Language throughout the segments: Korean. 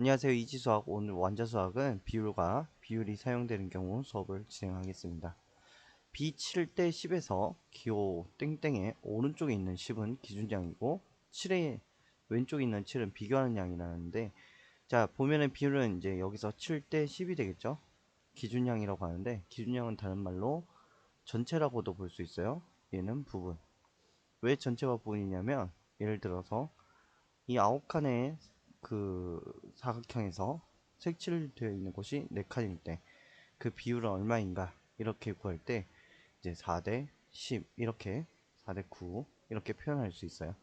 안녕하세요. 이지수학 오늘 원자수학은 비율과 비율이 사용되는 경우 수업을 진행하겠습니다. b 7대 10에서 기호 땡땡의 오른쪽에 있는 10은 기준량이고 7의 왼쪽에 있는 7은 비교하는 양이라는데 자 보면은 비율은 이제 여기서 7대 10이 되겠죠? 기준량이라고 하는데 기준량은 다른 말로 전체라고도 볼 수 있어요. 얘는 부분. 왜 전체가 부분이냐면 예를 들어서 이 아홉 칸의 그 사각형에서 색칠되어 있는 곳이 4칸일 때 그 비율은 얼마인가 이렇게 구할 때 이제 4대 10 이렇게 4대 9 이렇게 표현할 수 있어요.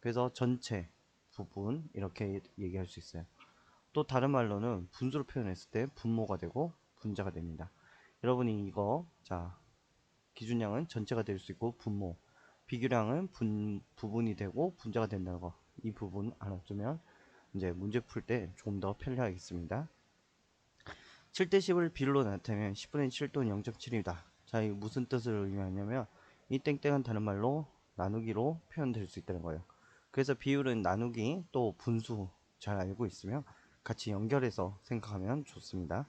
그래서 전체 부분 이렇게 얘기할 수 있어요. 또 다른 말로는 분수로 표현했을 때 분모가 되고 분자가 됩니다. 여러분이 이거 자 기준량은 전체가 될 수 있고 분모 비교량은 분, 부분이 되고 분자가 된다는 거 이 부분 알아두면 이제 문제 풀때 조금 더 편리하겠습니다 7대 10을 비율로 나타내면 10분의 7 또는 0.7이다 자, 이 무슨 뜻을 의미하냐면 이 땡땡은 다른 말로 나누기로 표현될 수 있다는 거예요. 그래서 비율은 나누기 또 분수 잘 알고 있으면 같이 연결해서 생각하면 좋습니다.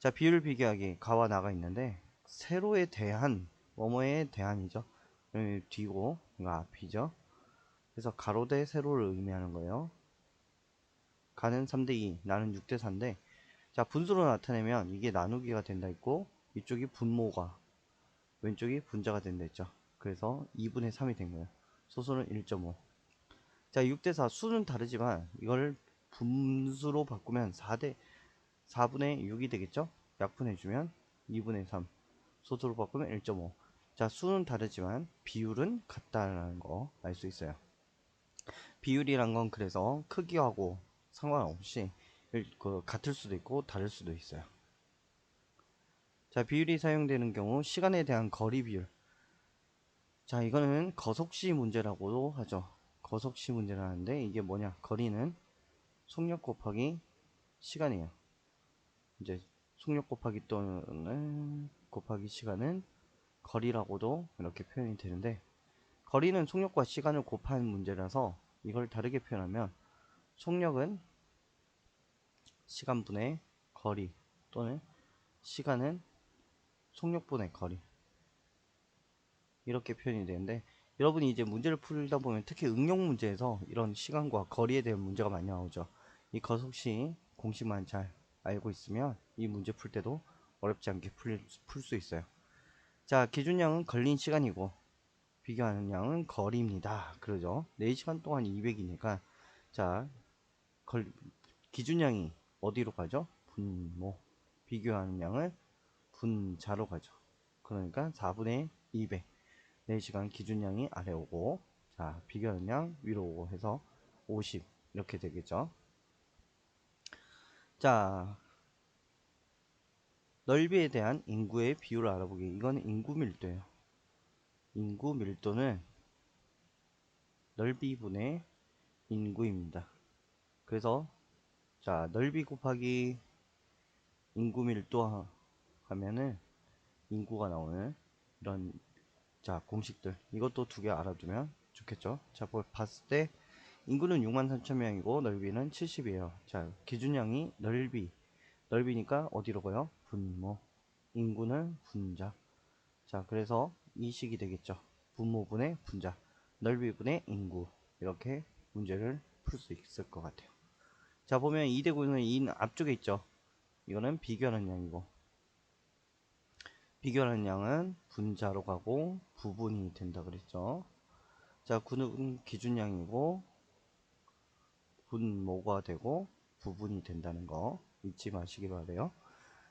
자, 비율 비교하기 가와 나가 있는데 세로에 대한 뭐뭐에 대한이죠. 뒤고 이거 앞이죠. 그래서 가로 대 세로를 의미하는 거예요. 가는 3대 2, 나는 6대 4인데 자, 분수로 나타내면 이게 나누기가 된다 있고 이쪽이 분모가 왼쪽이 분자가 된다 했죠. 그래서 2분의 3이 된 거예요. 소수는 1.5. 자, 6대 4 수는 다르지만 이걸 분수로 바꾸면 4대 4분의 6이 되겠죠? 약분해 주면 2분의 3. 소수로 바꾸면 1.5. 자, 수는 다르지만 비율은 같다라는 거 알 수 있어요. 비율이란 건 그래서 크기하고 상관없이 그 같을 수도 있고 다를 수도 있어요. 자, 비율이 사용되는 경우 시간에 대한 거리 비율. 자, 이거는 거속시 문제라고도 하죠. 거속시 문제라는데 이게 뭐냐? 거리는 속력 곱하기 시간이에요. 이제 속력 곱하기 또는 곱하기 시간은 거리라고도 이렇게 표현이 되는데 거리는 속력과 시간을 곱한 문제라서 이걸 다르게 표현하면 속력은 시간분의 거리 또는 시간은 속력분의 거리. 이렇게 표현이 되는데 여러분이 이제 문제를 풀다 보면 특히 응용 문제에서 이런 시간과 거리에 대한 문제가 많이 나오죠. 이 거속시 공식만 잘 알고 있으면 이 문제 풀 때도 어렵지 않게 풀 수 있어요. 자 기준량은 걸린 시간이고 비교하는 양은 거리입니다. 그러죠? 4시간 동안 200이니까 자 걸, 기준량이 어디로 가죠 분모 비교하는 양은 분자로 가죠. 그러니까 4분의 200 4시간 기준량이 아래 오고 자 비교하는 양 위로 오고 해서 50 이렇게 되겠죠. 자 넓이에 대한 인구의 비율을 알아보기 이거는 인구 밀도예요. 인구 밀도는 넓이분의 인구입니다. 그래서 자 넓이 곱하기 인구 밀도 하면은 인구가 나오는 이런 자 공식들. 이것도 두 개 알아두면 좋겠죠? 자 봤을 때 인구는 63,000명이고 넓이는 70이에요. 자 기준량이 넓이. 넓이니까 어디로 가요 분모. 인구는 분자. 자 그래서 이 식이 되겠죠. 분모분의 분자. 넓이분의 인구. 이렇게 문제를 풀 수 있을 것 같아요 자 보면 2대 9는 이 앞쪽에 있죠 이거는 비교하는 양이고 비교하는 양은 분자로 가고 부분이 된다 그랬죠. 자, 9는 기준량이고 분모가 되고 부분이 된다는 거 잊지 마시기 바래요.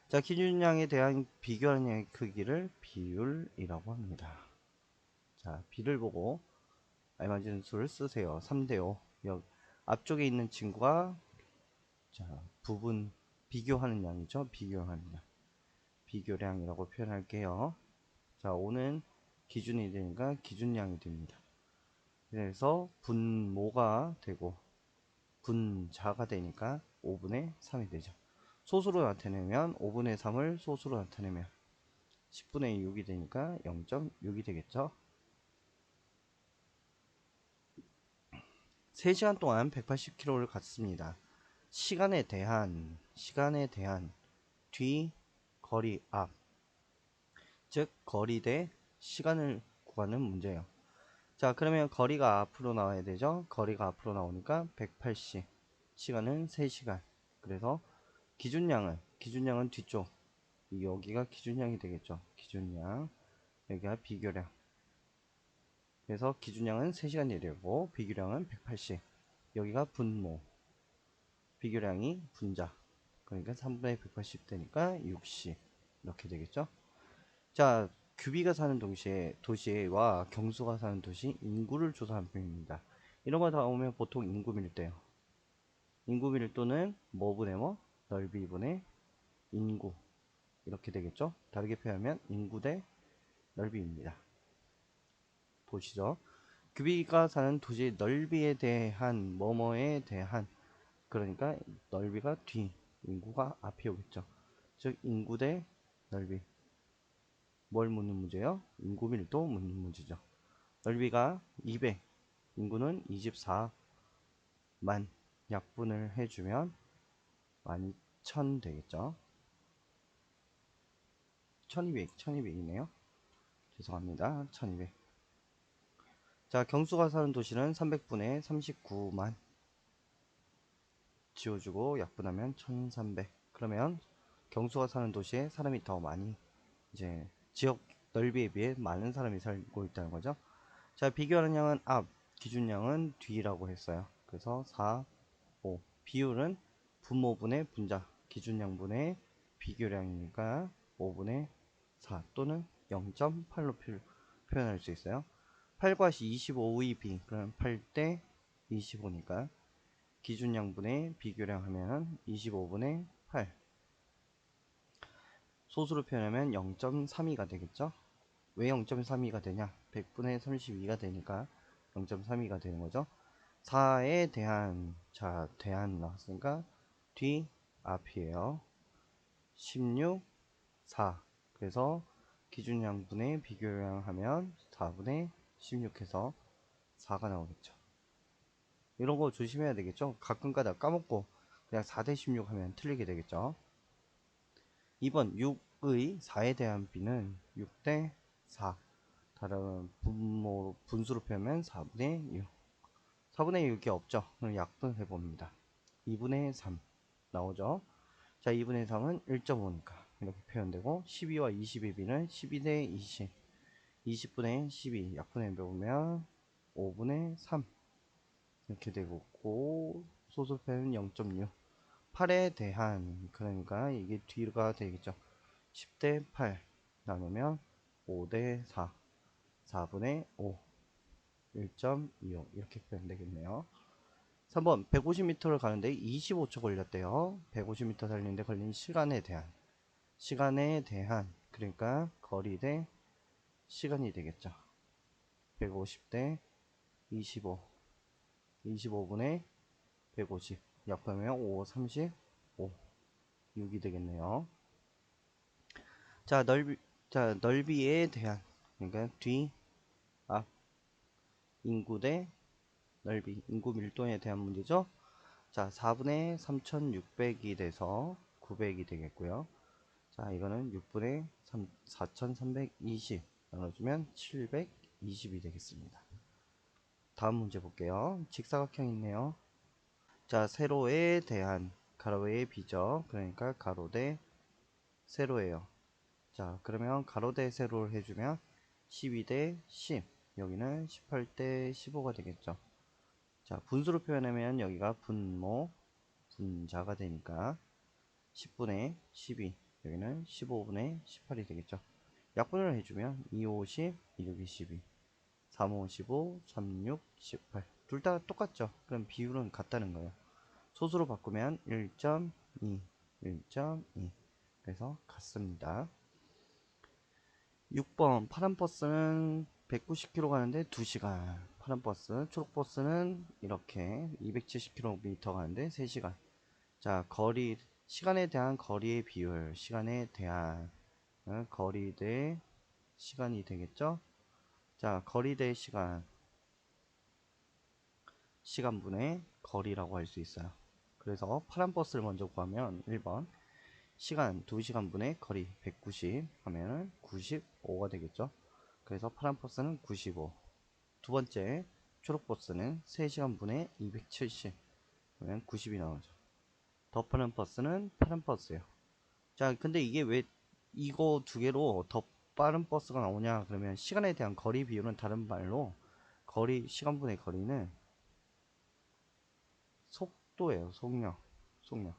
자, 기준량에 대한 비교하는 양의 크기를 비율이라고 합니다. 자, 비를 보고 알맞은 수를 쓰세요. 3대5. 여기 앞쪽에 있는 친구가 자, 부분 비교하는 양이죠. 비교하는 양. 비교량이라고 표현할게요. 자, 5는 기준이 되니까 기준량이 됩니다. 그래서 분모가 되고 분자가 되니까 5분의 3이 되죠. 소수로 나타내면 5분의 3을 소수로 나타내면 10분의 6이 되니까 0.6이 되겠죠. 3시간 동안 180km를 갔습니다. 시간에 대한 시간에 대한 뒤 거리 앞 즉 거리 대 시간을 구하는 문제예요. 자 그러면 거리가 앞으로 나와야 되죠. 거리가 앞으로 나오니까 180 시간은 3시간 그래서 기준량은 기준량은 뒤쪽 여기가 기준량이 되겠죠. 기준량 여기가 비교량 그래서 기준량은 3시간이 되고 비교량은 180 여기가 분모 비교량이 분자. 그러니까 3분의 180 되니까 60 이렇게 되겠죠? 자 규비가 사는 도시에, 도시와 경수가 사는 도시 인구를 조사한 표입니다. 이런 거 나오면 보통 인구 밀도예요. 인구 밀도는 뭐분의 뭐? 넓이 분의 인구. 이렇게 되겠죠? 다르게 표현하면 인구 대 넓이입니다. 보시죠. 규비가 사는 도시의 넓이에 대한 뭐뭐에 대한 그러니까 넓이가 뒤 인구가 앞이 오겠죠. 즉 인구 대 넓이. 뭘 묻는 문제요? 인구 밀도 묻는 문제죠. 넓이가 200 인구는 24만 약분을 해주면 12,000 되겠죠. 1200 1200이네요. 죄송합니다. 1200 자, 경수가 사는 도시는 300분의 39만 지워주고 약분하면 1300 그러면 경수가 사는 도시에 사람이 더 많이 이제 지역 넓이에 비해 많은 사람이 살고 있다는 거죠. 자 비교하는 양은 앞 기준량은 뒤라고 했어요. 그래서 4 5 비율은 분모분의 분자 기준량분의 비교량이니까 5분의 4 또는 0.8로 표현할 수 있어요. 8과 25의 비 그럼 8대 25니까 기준량분의 비교량 하면 25분의 8 소수로 표현하면 0.32가 되겠죠? 왜 0.32가 되냐? 100분의 32가 되니까 0.32가 되는 거죠. 4에 대한 자 대한 나왔으니까 뒤 앞이에요. 16 4 그래서 기준량분의 비교량 하면 4분의 16 해서 4가 나오겠죠 이런 거 조심해야 되겠죠? 가끔가다 까먹고 그냥 4대 16 하면 틀리게 되겠죠? 2번 6의 4에 대한 비는 6대 4 다른 분모 분수로 표현하면 4분의 6 4분의 6이 없죠? 그럼 약분해 봅니다. 2분의 3 나오죠? 자 2분의 3은 1.5니까 이렇게 표현되고 12와 20의 비는 12대 20 20분의 12 약분해 보면 5분의 3 이렇게 되고 소수표는 0.6 8에 대한 그러니까 이게 뒤가 되겠죠. 10대 8 나누면 5대 4 4분의 5 1.25 이렇게 표현되겠네요. 3번 150m를 가는데 25초 걸렸대요. 150m 달리는데 걸린 시간에 대한. 시간에 대한 그러니까 거리 대 시간이 되겠죠. 150 대 25 25분의 150 약분하면 5, 35 6이 되겠네요. 자 넓이 자 넓이에 대한 그러니까 뒤 앞 인구 대 넓이 인구 밀도에 대한 문제죠. 자 4분의 3600이 돼서 900이 되겠고요. 자 이거는 6분의 3, 4320 나눠주면 720이 되겠습니다 다음 문제 볼게요. 직사각형 있네요. 자, 세로에 대한 가로의 비죠. 그러니까 가로 대 세로예요. 자, 그러면 가로 대 세로를 해주면 12 대 10. 여기는 18 대 15가 되겠죠. 자, 분수로 표현하면 여기가 분모, 분자가 되니까 10분의 12. 여기는 15분의 18이 되겠죠. 약분을 해주면 2, 50, 2, 6, 12. 3, 5, 15, 3, 6, 18. 둘 다 똑같죠? 그럼 비율은 같다는 거예요. 소수로 바꾸면 1.2, 1.2. 그래서 같습니다. 6번 파란 버스는 190km 가는데 2시간. 파란 버스, 초록 버스는 이렇게 270km 가는데 3시간. 자, 거리, 시간에 대한 거리의 비율, 시간에 대한 어, 거리 대 시간이 되겠죠? 자, 거리 대 시간. 시간분의 거리라고 할 수 있어요. 그래서 파란 버스를 먼저 구하면 1번 시간 2시간 분의 거리 190 하면은 95가 되겠죠. 그래서 파란 버스는 95. 두 번째 초록 버스는 3시간 분의 270 그러면 90이 나오죠. 더 파란 버스는 파란 버스예요. 자, 근데 이게 왜 이거 두 개로 더 빠른 버스가 나오냐? 그러면 시간에 대한 거리 비율은 다른 말로 거리 시간분의 거리는 속도예요. 속력. 속력.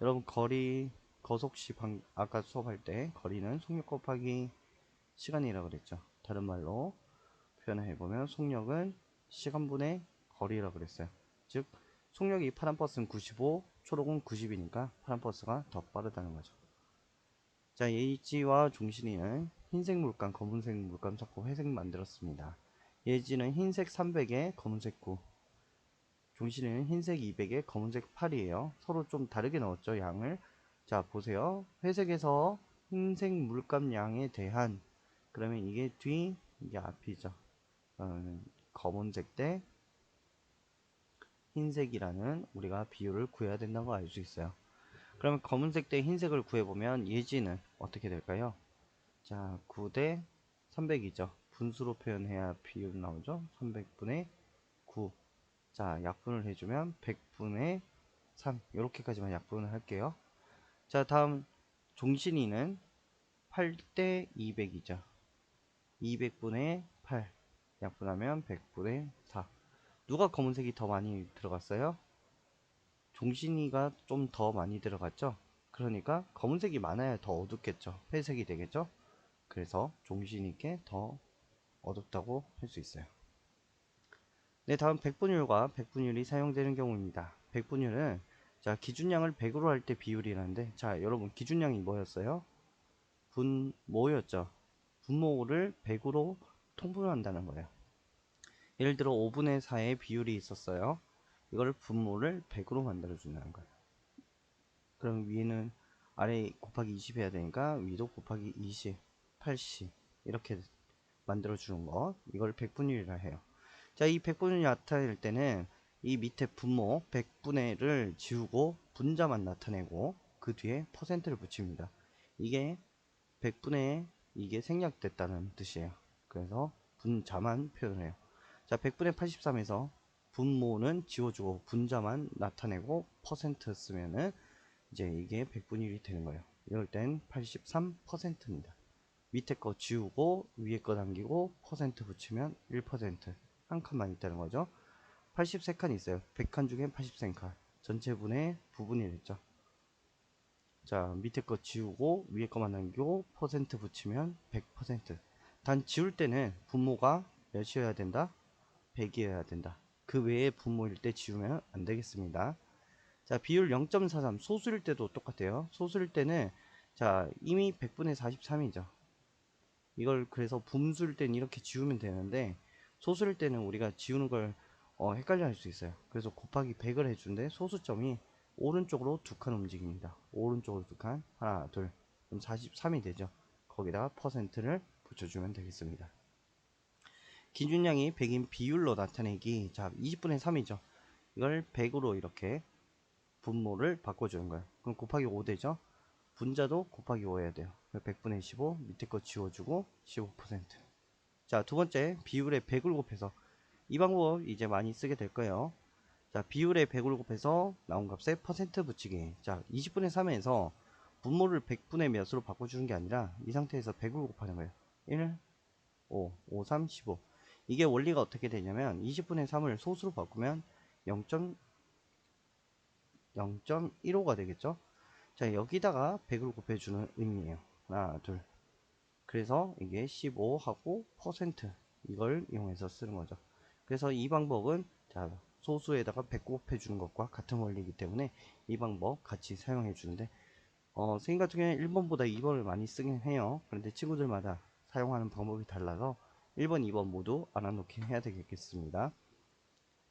여러분 거리 거속시 방 아까 수업할 때 거리는 속력 곱하기 시간이라 고 그랬죠. 다른 말로 표현해 보면 속력은 시간분의 거리라 고 그랬어요. 즉 속력이 파란 버스는 95, 초록은 90이니까 파란 버스가 더 빠르다는 거죠. 자, 예지와 종신이는 흰색 물감, 검은색 물감 섞고 회색 만들었습니다. 예지는 흰색 300에 검은색 9. 종신이는 흰색 200에 검은색 8이에요. 서로 좀 다르게 넣었죠, 양을. 자, 보세요. 회색에서 흰색 물감 양에 대한 그러면 이게 뒤, 이게 앞이죠. 어, 검은색 대 흰색이라는 우리가 비율을 구해야 된다고 알수 있어요. 그러면 검은색 대 흰색을 구해보면 예지는 어떻게 될까요? 자, 9대 300이죠. 분수로 표현해야 비율 나오죠. 300분의 9. 자, 약분을 해주면 100분의 3. 이렇게까지만 약분을 할게요. 자, 다음 종신이는 8대 200이죠. 200분의 8. 약분하면 100분의 4. 누가 검은색이 더 많이 들어갔어요? 종신이가 좀 더 많이 들어갔죠? 그러니까 검은색이 많아야 더 어둡겠죠? 회색이 되겠죠? 그래서 종신이께 더 어둡다고 할 수 있어요. 네, 다음 백분율과 백분율이 사용되는 경우입니다. 백분율은 자 기준량을 100으로 할 때 비율이라는데 자 여러분 기준량이 뭐였어요? 분모였죠. 분모를 100으로 통분한다는 거예요. 예를 들어 5분의 4의 비율이 있었어요. 이걸 분모를 100으로 만들어 준다는 거예요. 그럼 위에는 아래 곱하기 20 해야 되니까 위도 곱하기 20, 80 이렇게 만들어 주는 거 이걸 백분율이라 해요. 자, 이 백분율이 나타낼 때는 이 밑에 분모 100분의를 지우고 분자만 나타내고 그 뒤에 퍼센트를 붙입니다. 이게 100분의 이게 생략됐다는 뜻이에요. 그래서 분자만 표현해요. 자, 100분의 83에서 분모는 지워주고 분자만 나타내고 퍼센트 쓰면은 이제 이게 100분율이 되는 거예요. 이럴 땐 83%입니다. 밑에 거 지우고 위에 거 남기고 퍼센트 붙이면 1%한 칸만 있다는 거죠. 83칸 있어요. 100칸 중에 83칸. 전체 분의 부분이 됐죠. 자, 밑에 거 지우고 위에 거만 남기고 퍼센트 붙이면 100%. 단 지울 때는 분모가 몇이어야 된다? 100이어야 된다. 그 외에 분모일 때 지우면 안 되겠습니다. 자, 비율 0.43 소수일 때도 똑같아요. 소수일 때는 자, 이미 100분의 43이죠. 이걸 그래서 분수일 때는 이렇게 지우면 되는데 소수일 때는 우리가 지우는 걸 어, 헷갈려 할 수 있어요. 그래서 곱하기 100을 해주는데 소수점이 오른쪽으로 두 칸 움직입니다. 오른쪽으로 두 칸, 하나, 둘, 그럼 43이 되죠. 거기다가 퍼센트를 붙여주면 되겠습니다. 기준량이 100인 비율로 나타내기, 자, 20분의 3이죠. 이걸 100으로 이렇게 분모를 바꿔주는 거예요. 그럼 곱하기 5 되죠. 분자도 곱하기 5 해야 돼요. 100분의 15, 밑에 거 지워주고 15%. 자, 두 번째, 비율에 100을 곱해서 이 방법 이제 많이 쓰게 될 거예요. 자, 비율에 100을 곱해서 나온 값에 퍼센트 붙이기. 자, 20분의 3에서 분모를 100분의 몇으로 바꿔주는 게 아니라 이 상태에서 100을 곱하는 거예요. 1, 5, 5, 3, 15. 이게 원리가 어떻게 되냐면 20분의 3을 소수로 바꾸면 0. 0.15가 되겠죠. 자, 여기다가 100을 곱해주는 의미예요. 하나, 둘. 그래서 이게 15하고 퍼센트 이걸 이용해서 쓰는 거죠. 그래서 이 방법은 자 소수에다가 100 곱해주는 것과 같은 원리이기 때문에 이 방법 같이 사용해 주는데 어, 선생님 같은 경우에 1번보다 2번을 많이 쓰긴 해요. 그런데 친구들마다 사용하는 방법이 달라서 1번, 2번 모두 알아놓긴 해야 되겠습니다.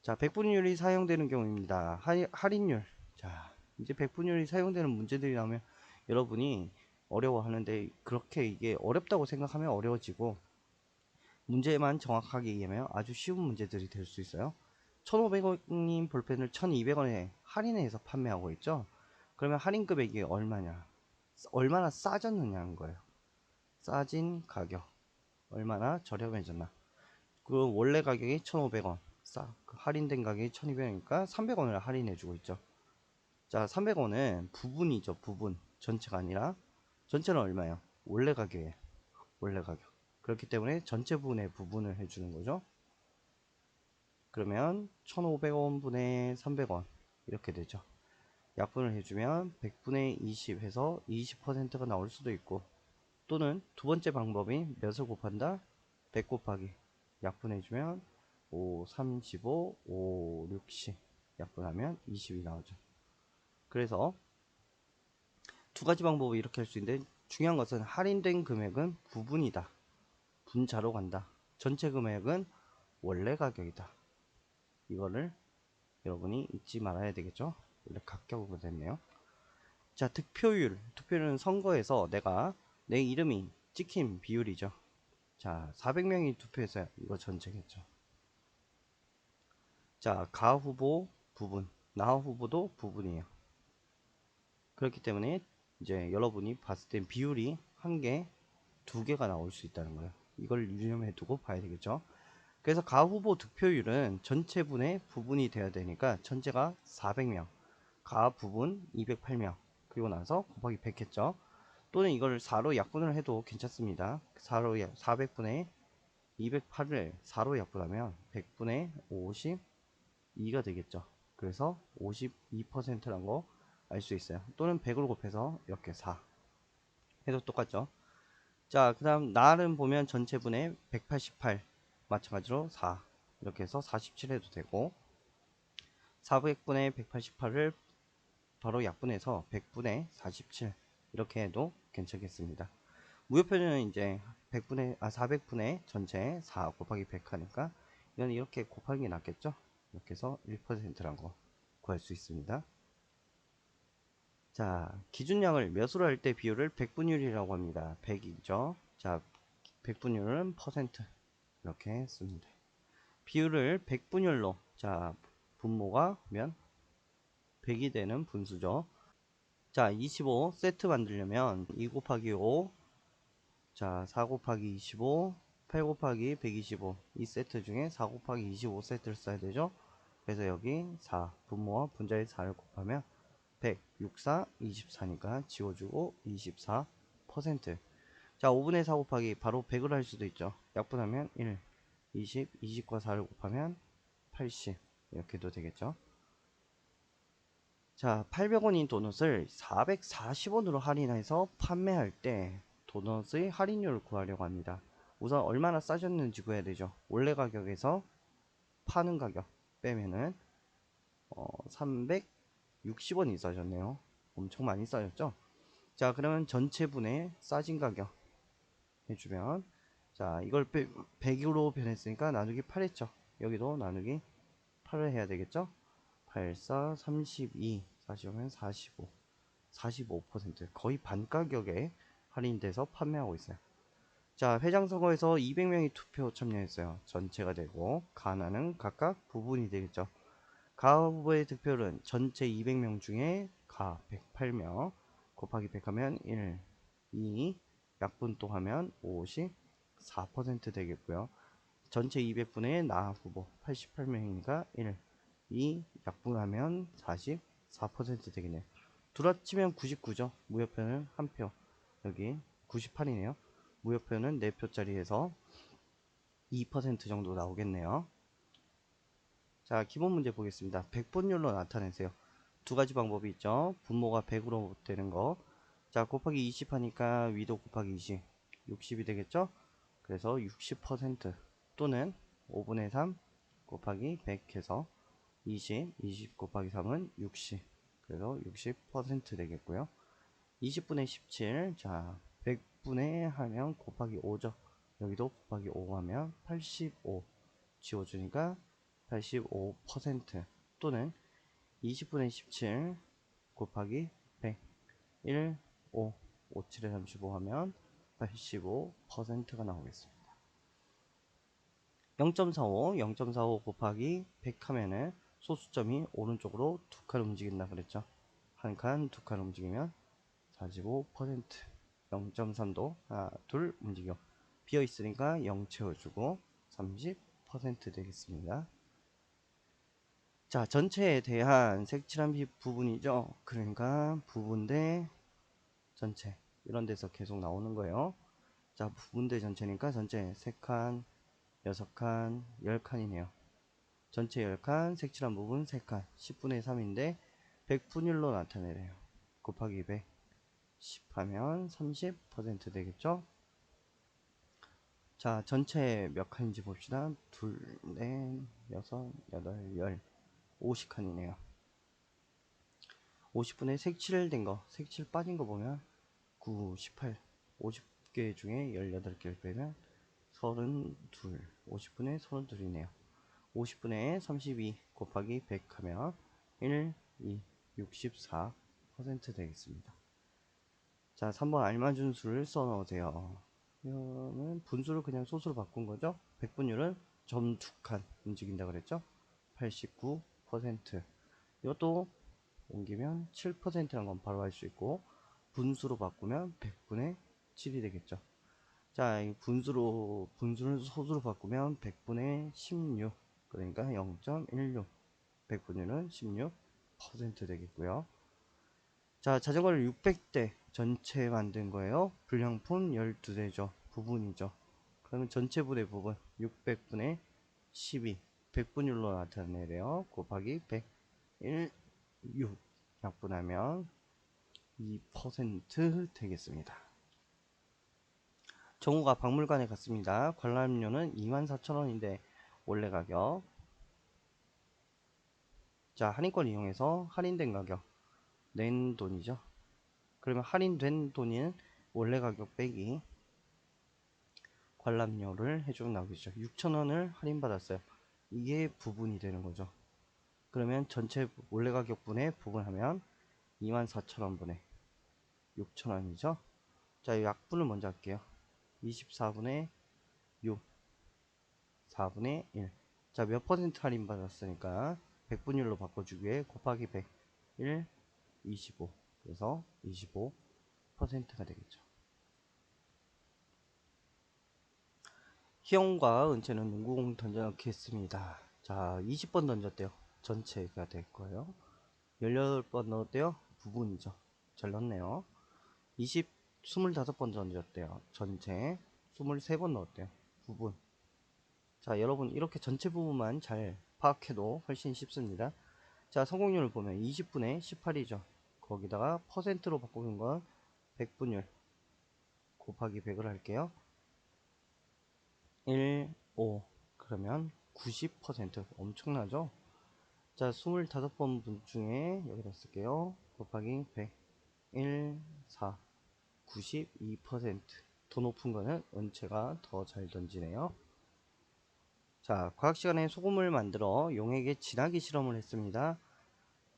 자, 백분율이 사용되는 경우입니다. 하, 할인율. 자, 이제 백분율이 사용되는 문제들이 나오면 여러분이 어려워하는데 그렇게 이게 어렵다고 생각하면 어려워지고 문제만 정확하게 이해하면 아주 쉬운 문제들이 될 수 있어요. 1,500원인 볼펜을 1,200원에 할인해서 판매하고 있죠. 그러면 할인 금액이 얼마냐? 얼마나 싸졌느냐는 거예요. 싸진 가격. 얼마나 저렴해졌나? 그 원래 가격이 1,500원. 싸. 그 할인된 가격이 1,200원이니까 300원을 할인해 주고 있죠. 자, 300원은 부분이죠. 부분. 전체가 아니라 전체는 얼마예요? 원래 가격에 원래 가격. 그렇기 때문에 전체 분의 부분을 해주는 거죠. 그러면 1500원 분의 300원 이렇게 되죠. 약분을 해주면 100분의 20 해서 20%가 나올 수도 있고 또는 두 번째 방법이 몇을 곱한다? 100 곱하기 약분해주면 5, 35, 5, 60 약분하면 20이 나오죠. 그래서 두 가지 방법을 이렇게 할 수 있는데 중요한 것은 할인된 금액은 부분이다. 분자로 간다. 전체 금액은 원래 가격이다. 이거를 여러분이 잊지 말아야 되겠죠? 원래 각격으로 됐네요. 자, 득표율. 득표율은 선거에서 내가 내 이름이 찍힌 비율이죠. 자, 400명이 투표해서 이거 전체겠죠. 자, 가 후보 부분, 나 후보도 부분이에요. 그렇기 때문에 이제 여러분이 봤을 땐 비율이 한 개, 두 개가 나올 수 있다는 거예요. 이걸 유념해 두고 봐야 되겠죠. 그래서 가 후보 득표율은 전체 분의 부분이 돼야 되니까 전체가 400명, 가 부분 208명, 그리고 나서 곱하기 100 했죠. 또는 이걸 4로 약분을 해도 괜찮습니다. 4로 400분의 208을 4로 약분하면 100분의 52가 되겠죠. 그래서 52%란 거 알 수 있어요. 또는 100으로 곱해서 이렇게 4 해도 똑같죠. 자, 그 다음 날은 보면 전체분의 188 마찬가지로 4 이렇게 해서 47 해도 되고 400분의 188을 바로 약분해서 100분의 47 이렇게 해도 괜찮겠습니다. 무효표는 이제 100분의 아 400분의 전체 4 곱하기 100 하니까 이건 이렇게 곱하는 게 낫겠죠? 이렇게 해서 1%란 거 구할 수 있습니다. 자, 기준량을 몇으로 할 때 비율을 100분율이라고 합니다. 100이죠. 자, 100분율은 퍼센트 이렇게 씁니다. 비율을 100분율로 자, 분모가 면 100이 되는 분수죠. 자, 25 세트 만들려면 2 곱하기 5 자, 4 곱하기 25 8 곱하기 125 이 세트 중에 4 곱하기 25 세트를 써야 되죠. 그래서 여기 4 분모와 분자의 4를 곱하면 100, 64, 24니까 지워주고 24%. 자, 5분의 4 곱하기 바로 100을 할 수도 있죠. 약분하면 1, 20, 20과 4를 곱하면 80 이렇게도 되겠죠. 자, 800원인 도넛을 440원으로 할인해서 판매할 때 도넛의 할인율을 구하려고 합니다. 우선 얼마나 싸졌는지 구해야 되죠. 원래 가격에서 파는 가격 빼면은 어, 360원이 싸졌네요. 엄청 많이 싸졌죠. 자, 그러면 전체 분의 싸진 가격 해주면 자, 이걸 100으로 변했으니까 나누기 8 했죠. 여기도 나누기 8을 해야 되겠죠. 8, 4, 32, 45면 45, 45% 거의 반 가격에 할인돼서 판매하고 있어요. 자, 회장 선거에서 200명이 투표 참여했어요. 전체가 되고 가나는 각각 부분이 되겠죠. 가 후보의 득표율은 전체 200명 중에 가 108명 곱하기 100 하면 1, 2, 약분 또 하면 54% 되겠고요. 전체 200분의 나 후보 88명이니까 1, 2 약분하면 44% 되겠네요. 둘합치면 99죠. 무효표는 한 표. 여기 98이네요. 무효표는 4표짜리 해서 2% 정도 나오겠네요. 자, 기본 문제 보겠습니다. 100분율로 나타내세요. 두 가지 방법이 있죠. 분모가 100으로 되는 거. 자, 곱하기 20 하니까 위도 곱하기 20. 60이 되겠죠? 그래서 60% 또는 5분의 3 곱하기 100 해서 20, 20 곱하기 3은 60. 그래서 60% 되겠고요. 20분의 17. 자, 100분의 하면 곱하기 5죠. 여기도 곱하기 5 하면 85 지워주니까 85% 또는 20분의 17 곱하기 100 1, 5 57에 35 하면 85%가 나오겠습니다. 0.45, 0.45 곱하기 100 하면은 소수점이 오른쪽으로 두 칸 움직인다 그랬죠. 한 칸, 두 칸 움직이면 45% 0.3도 하나, 둘 움직여. 비어 있으니까 0 채워주고 30% 되겠습니다. 자, 전체에 대한 색칠한 비 부분이죠. 그러니까 부분 대 전체 이런 데서 계속 나오는 거예요. 자, 부분 대 전체니까 전체 3칸, 6칸, 10칸이네요. 전체 10칸, 색칠한 부분 3칸, 10분의 3인데 100분율로 나타내래요. 곱하기 100, 10 하면 30% 되겠죠? 자, 전체 몇 칸인지 봅시다. 둘, 넷, 여섯, 여덟, 열, 50칸이네요. 50분의 색칠된 거, 색칠 빠진 거 보면 9, 18, 50개 중에 18개를 빼면 32, 50분의 32이네요. 50분의 32 곱하기 100 하면 1, 2, 64% 되겠습니다. 자, 3번 알맞은 수를 써 넣으세요. 이거는 분수를 그냥 소수로 바꾼 거죠. 100분율은 점두칸 움직인다 그랬죠. 89% 이것도 옮기면 7%란 건 바로 알 수 있고 분수로 바꾸면 100분의 7이 되겠죠. 자, 이 분수로 분수를 소수로 바꾸면 100분의 16 그러니까 0.16 100분율은 16% 되겠고요. 자, 자전거를 600대 전체 만든 거예요. 불량품 12대죠. 부분이죠. 그러면 전체 분의 부분 600분의 12 100분율로 나타내래요. 곱하기 100 1 6 약분하면 2% 되겠습니다. 정우가 박물관에 갔습니다. 관람료는 24,000원인데 원래 가격 자 할인권 이용해서 할인된 가격 낸 돈이죠. 그러면 할인된 돈은 원래 가격 빼기 관람료를 해주면 나오겠죠. 6,000원을 할인받았어요. 이게 부분이 되는 거죠. 그러면 전체 원래 가격분에 부분하면 24,000원분에 6,000원이죠. 자, 약분을 먼저 할게요. 24분의 6 4분의 1 자, 몇 퍼센트 할인 받았으니까 100분율로 바꿔주기에 곱하기 100 1 25 그래서 25%가 되겠죠. 희영과 은채는 농구공 던져넣겠습니다. 자, 20번 던졌대요. 전체가 될 거예요. 18번 넣었대요. 부분이죠. 잘 넣었네요. 20, 25번 던졌대요. 전체 23번 넣었대요. 부분. 자, 여러분 이렇게 전체 부분만 잘 파악해도 훨씬 쉽습니다. 자, 성공률을 보면 20분의 18이죠. 거기다가 퍼센트로 바꾸는 건 100분율 곱하기 100을 할게요. 1, 5 그러면 90% 엄청나죠? 자, 25번 분 중에 여기다 쓸게요. 곱하기 100 1, 4 92%더 높은 거는 은채가 더 잘 던지네요. 자, 과학 시간에 소금을 만들어 용에게 진하기 실험을 했습니다.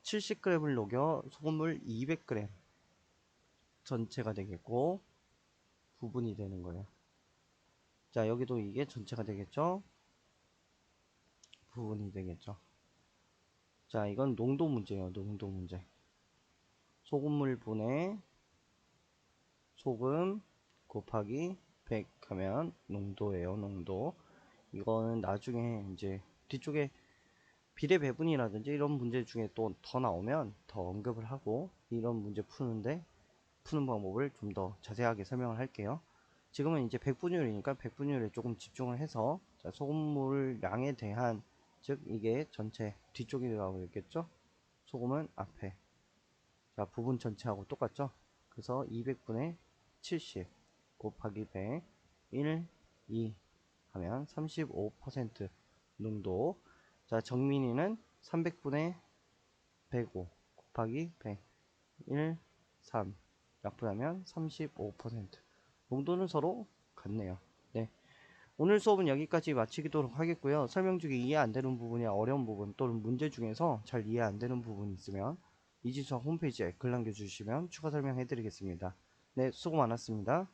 70g을 녹여 소금물 200g 전체가 되겠고 부분이 되는 거예요. 자, 여기도 이게 전체가 되겠죠? 부분이 되겠죠. 자, 이건 농도 문제예요. 농도 문제. 소금물 분해 소금 곱하기 100 하면 농도예요. 농도. 이거는 나중에 이제 뒤쪽에 비례 배분이라든지 이런 문제 중에 또 더 나오면 더 언급을 하고 이런 문제 푸는데 푸는 방법을 좀 더 자세하게 설명을 할게요. 지금은 이제 100분율이니까 100분율에 조금 집중을 해서 자, 소금물 양에 대한 즉 이게 전체 뒤쪽이라고 했겠죠? 소금은 앞에 자 부분 전체하고 똑같죠? 그래서 200분의 70 곱하기 100 1, 2 하면 35% 농도 자 정민이는 300분의 105 곱하기 100 1, 3 약분하면 35% 농도는 서로 같네요. 네. 오늘 수업은 여기까지 마치도록 하겠고요. 설명 중에 이해 안 되는 부분이 어려운 부분 또는 문제 중에서 잘 이해 안 되는 부분이 있으면 이진수학 홈페이지에 글 남겨주시면 추가 설명해 드리겠습니다. 네 수고 많았습니다